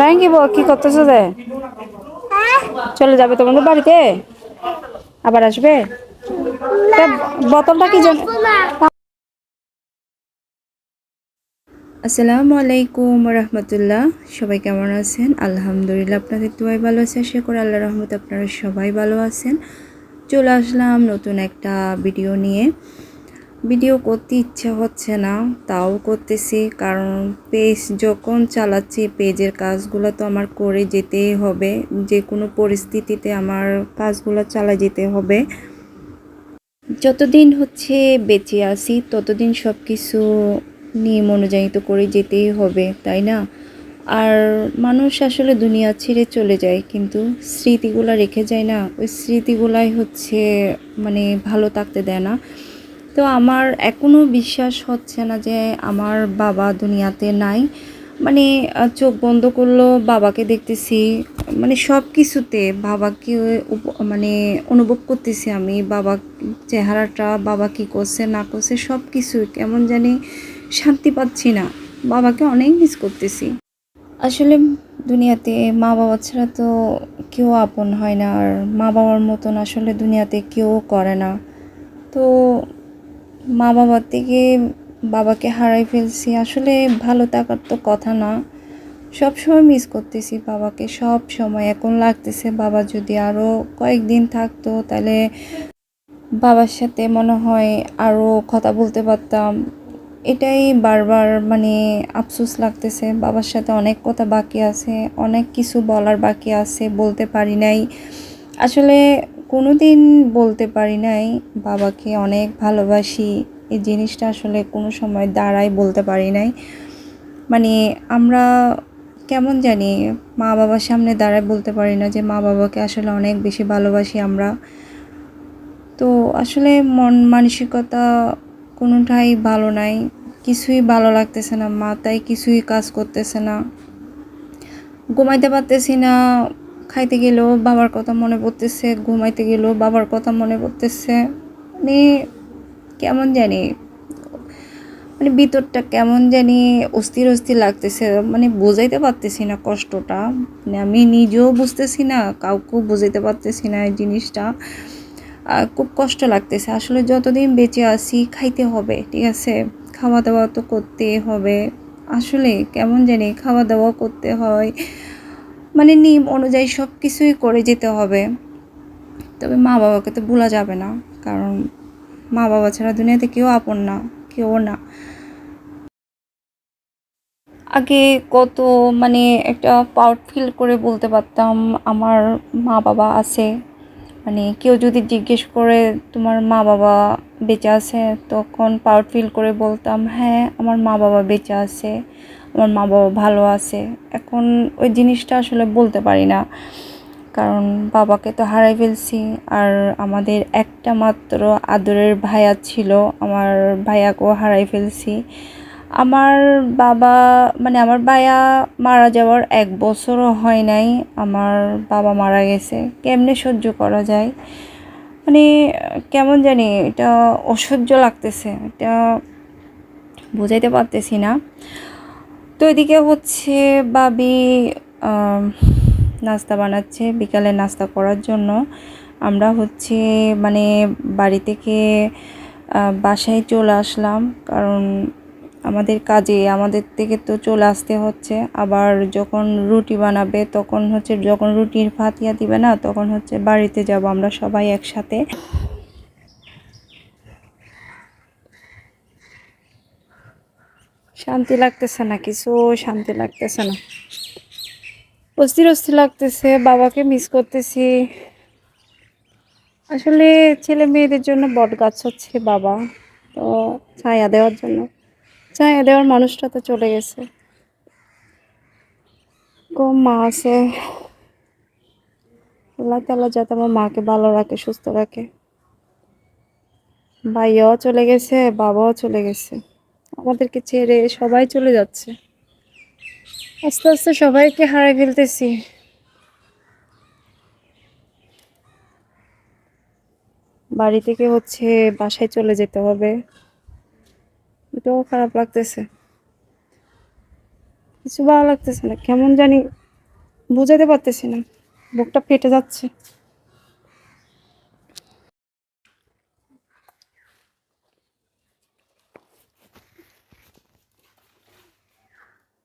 রাঙ্গি বউ কি করতেছো যে চলে যাবে তোমাদের বাড়িতে? আবার আসবে? বোতলটা কি জন্য আসসালামু আলাইকুম রহমতুল্লাহ। সবাই কেমন আছেন? আলহামদুলিল্লাহ, আপনাদের দুয়াই ভালো আছে। আশা করি আল্লাহ রহমত আপনারা সবাই ভালো আছেন। চলে আসলাম নতুন একটা ভিডিও নিয়ে। ভিডিও করতে ইচ্ছা হচ্ছে না, তাও করতেছি। কারণ পেজ যখন চালাচ্ছি, পেজের কাজগুলো তো আমার করে যেতেই হবে। যে কোনো পরিস্থিতিতে আমার কাজগুলো চালা যেতে হবে। যতদিন হচ্ছে বেঁচে আছি, ততদিন সব কিছু নিয়ম অনুযায়ী তো করে যেতেই হবে, তাই না? আর মানুষ আসলে দুনিয়া ছেড়ে চলে যায়, কিন্তু স্মৃতিগুলো রেখে যায় না। ওই স্মৃতিগুলাই হচ্ছে মানে ভালো থাকতে দেয় না। তো আমার এখনও বিশ্বাস হচ্ছে না যে আমার বাবা দুনিয়াতে নাই। মানে চোখ বন্ধ করল, বাবাকে দেখতেছি। মানে সব কিছুতে বাবাকে মানে অনুভব করতেছি আমি। বাবা চেহারাটা, বাবা কি করছে, না করছে, সব কিছু কেমন জানি শান্তি পাচ্ছি না। বাবাকে অনেক মিস করতেছি। আসলে দুনিয়াতে মা বাবা ছাড়া তো কেউ আপন হয় না। আর মা বাবার মতন আসলে দুনিয়াতে কেউ করে না। তো মা বাবার থেকে বাবাকে হারাই ফেলছি। আসলে ভালো থাকার তো কথা না। সব সময় মিস করতেছি বাবাকে সব সময় এখন লাগতেছে বাবা যদি আরও কয়েকদিন থাকতো, তাহলে বাবার সাথে মনে হয় আরও কথা বলতে পারতাম। এটাই বারবার মানে আফসোস লাগতেছে। বাবার সাথে অনেক কথা বাকি আছে, অনেক কিছু বলার বাকি আছে, বলতে পারি নাই। আসলে কোনো দিন বলতে পারি নাই, বাবাকে অনেক ভালোবাসি। এই জিনিসটা আসলে কোনো সময় দাঁড়াই বলতে পারি নাই। মানে আমরা কেমন জানি মা বাবার সামনে দাঁড়ায় বলতে পারি না যে মা বাবাকে আসলে অনেক বেশি ভালোবাসি আমরা। তো আসলে মন মানসিকতা কোনোটাই ভালো নাই, কিছুই ভালো লাগতেছে না, মাথায় কিছুই কাজ করতেছে না। ঘুমাইতে পারতেছি না খাইতে গেলেও বাবার কথা মনে পড়তেছে, ঘুমাইতে গেলেও বাবার কথা মনে পড়তেছে। মানে কেমন জানি মানে ভিতরটা কেমন জানি অস্থির অস্থির লাগতেছে মানে বোঝাইতে পারতেছি না কষ্টটা। মানে আমি নিজেও বুঝতেছি না, কাউকেও বোঝাইতে পারতেছি না এই জিনিসটা। খুব কষ্ট লাগতেছে, আসলে যতদিন বেঁচে আছি খাইতে হবে, ঠিক আছে? খাওয়া দাওয়া তো করতে হবে। আসলে কেমন জানি খাওয়া দাওয়া করতে হয় মানে নিয়ম অনুযায়ী সব কিছুই করে যেতে হবে। তবে মা বাবাকে তো ভোলা যাবে না, কারণ মা বাবা ছাড়া দুনিয়াতে কেউ আপন না, কেউ না। আগে কত মানে একটা প্রাউড ফিল করে বলতে পারতাম, আমার মা বাবা আছে। মানে কেউ যদি জিজ্ঞেস করে, তোমার মা বাবা বেঁচে আছে? তখন প্রাউড ফিল করে বলতাম হ্যাঁ আমার মা বাবা বেঁচে আছে। আমার মা বাবা ভালো আছে। এখন ওই জিনিসটা আসলে বলতে পারি না। কারণ বাবাকে তো হারাই ফেলছি। আর আমাদের একটা মাত্র আদরের ভাইয়া ছিল। আমার ভাইয়াকেও হারাই ফেলছি। আমার বাবা মানে আমার ভাইয়া মারা যাওয়ার এক বছরও হয় নাই। আমার বাবা মারা গেছে। কেমনে সহ্য করা যায়? মানে কেমন জানি এটা অসহ্য লাগতেছে। এটা বোঝাইতে পারতেছি না। তো এদিকে হচ্ছে বাবি নাস্তা বানাচ্ছে বিকালে নাস্তা করার জন্য। আমরা হচ্ছে মানে বাড়ি থেকে বাসায় চলে আসলাম। কারণ আমাদের কাজে, আমাদের থেকে তো চলে আসতে হচ্ছে। আবার যখন রুটি বানাবে, তখন হচ্ছে যখন রুটির ফাতিয়া দিবে না, তখন হচ্ছে বাড়িতে যাব আমরা সবাই একসাথে। শান্তি লাগতেছে না, কিছু শান্তি লাগতেছে না। অস্থির অস্থির লাগতেছে, বাবাকে মিস করতেছি। আসলে ছেলে মেয়েদের জন্য বট গাছ হচ্ছে বাবা, তো ছায়া দেওয়ার জন্য। ছায়া দেওয়ার মানুষটা তো চলে গেছে। কম মা আছে। আল্লাহ তালা যাতে আমার মাকে ভালো রাখে, সুস্থ রাখে। ভাইয়াও চলে গেছে, বাবাও চলে গেছে। আমাদেরকে ছেড়ে সবাই চলে যাচ্ছে। আস্তে আস্তে সবাইকে হারাই ফেলতেছি। বাড়ি থেকে হচ্ছে বাসায় চলে যেতে হবে। এটাও খারাপ লাগতেছে। কিছু ভালো লাগতেছে না, কেমন জানি বোঝাতে পারতেছি না। বুকটা ফেটে যাচ্ছে।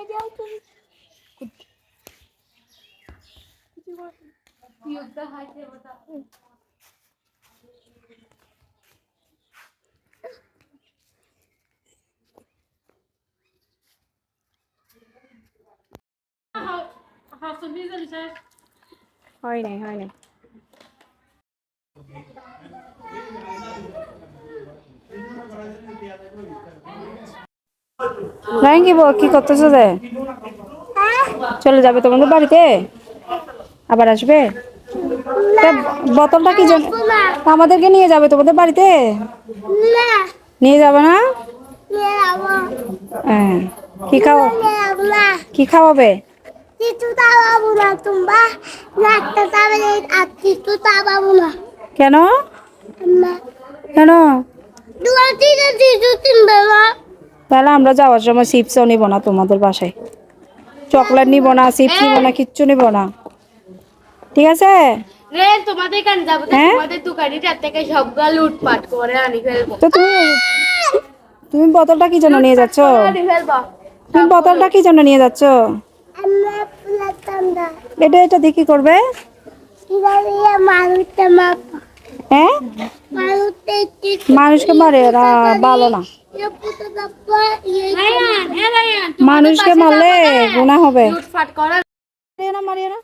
নিয়ে যাও তুমি योद्धा हाय से बता हाँ सुनिए जरा सर হয় নাই হয় নাই রাঙ্গি বউ কি করতেছো যে চলে যাবে তোমাদের বাড়িতে? আবার আসবে? বোতলটা কি জন্য? আমাদেরকে নিয়ে যাবে তোমাদের বাড়িতে? নিয়ে যাবে না? হ্যাঁ কি খাও? কি খাওয়াবে. কেন? কেন? তাহলে আমরা যাওয়ার সময় চিপসও নিব না তোমাদের বাসায়। চকলেট নিব না চিপস নিব না কিচ্ছু নিব না। ঠিক আছে? হ্যাঁ? তুমি তুমি বোতলটা কি জন্য নিয়ে যাচ্ছ? তুমি বোতলটা কি জন্য নিয়ে যাচ্ছ. এটা এটা দিয়ে কি করবে? হ্যাঁ? মানুষকে মারে ভালো না। মানুষকে মারলে গুণা হবে। মারিয়ে না